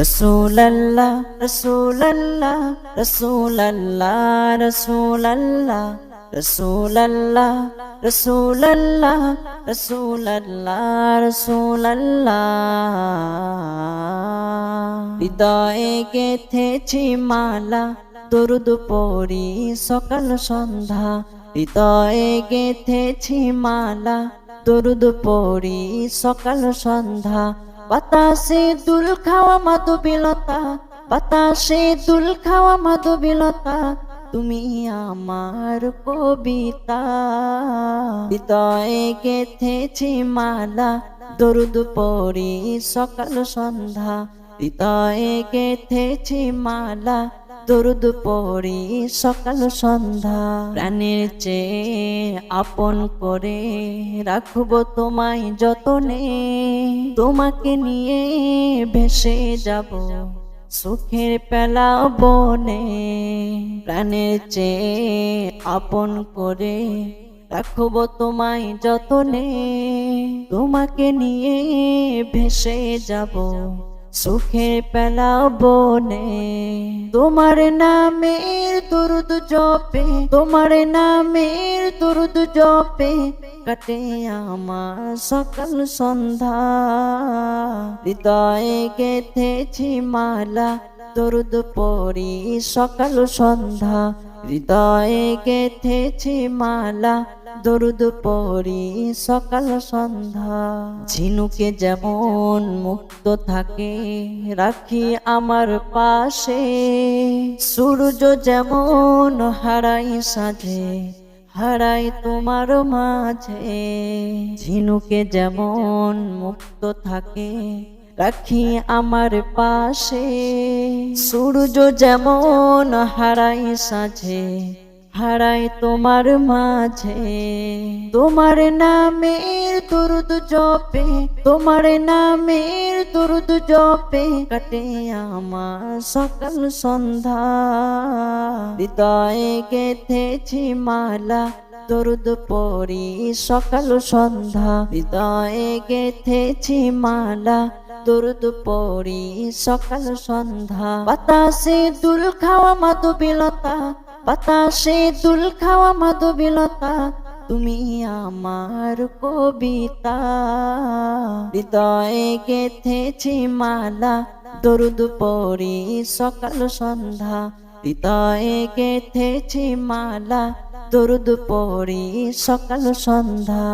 রসুল্লাহ রসুল্লাহ রসুল্লাহ রসুল্লাহ রসুল্লাহ রসুল্লাহ রসুল্লাহ রসুল্লাহ হৃদয়ে গেথেছি মালা, দরুদ পড়ি সকাল সন্ধ্যা। হৃদয়ে গেথেছি মালা, দরুদ পড়ি সকাল সন্ধ্যা। বাতাসে দুল খাওয়া মাধবীলতা বাতাসে দুল খাওয়া মাধবীলতা তুমি আমার কবিতা। হৃদয়ে গেথেছি মালা, দরুদ পড়ি সকাল সন্ধ্যা। হৃদয়ে গেথেছি মালা দরুদ পড়ি, সকাল, সন্ধ্যা। প্রাণের চেয়ে আপন করে রাখব তোমায় যতনে। তোমাকে নিয়ে ভেসে যাব সুখের পেলা বনে। প্রাণের চেয়ে আপন করে রাখব তোমায় যতনে। তোমাকে নিয়ে ভেসে যাব সুখের পেলা বনে। তোমার নামের দুরুদ জপে, তোমার নামের দুরুদ জপে, কাটে আমার সকাল সন্ধ্যা। হৃদয়ে গেথেছি মালা, দরুদ পড়ি সকাল সন্ধ্যা। হৃদয়ে গেথেছি মালা দরুদ পড়ি, সকাল সন্ধ্যা। ঝিনুকে যেমন মুক্ত থাকে, রাখি আমার পাশে। সূর্য যেমন হারাই সাজে, হারাই তোমার মাঝে। ঝিনুকে যেমন মুক্ত থাকে, রাখি আমার পাশে। সূর্য যেমন হারাই সাজে হারাই তোমার মাঝে। তোমার নামের দরুদ জপে, তোমার নামের দরুদ জপে, কাটে আমার সকাল সন্ধ্যা। হৃদয়ে গেথেছি মালা, দরুদ পড়ি সকাল সন্ধ্যা। হৃদয়ে গেথেছি মালা, দরুদ পড়ি সকাল সন্ধ্যা। বাতাসে দুল খাওয়া মাধবীলতা বাতাসে দুল খাওয়া মাধবীলতা, তুমি আমার কবিতা। হৃদয়ে গেথেছি মালা, দরুদ পড়ি সকাল সন্ধ্যা। হৃদয়ে গেথেছি মালা, দরুদ পড়ি সকাল সন্ধ্যা।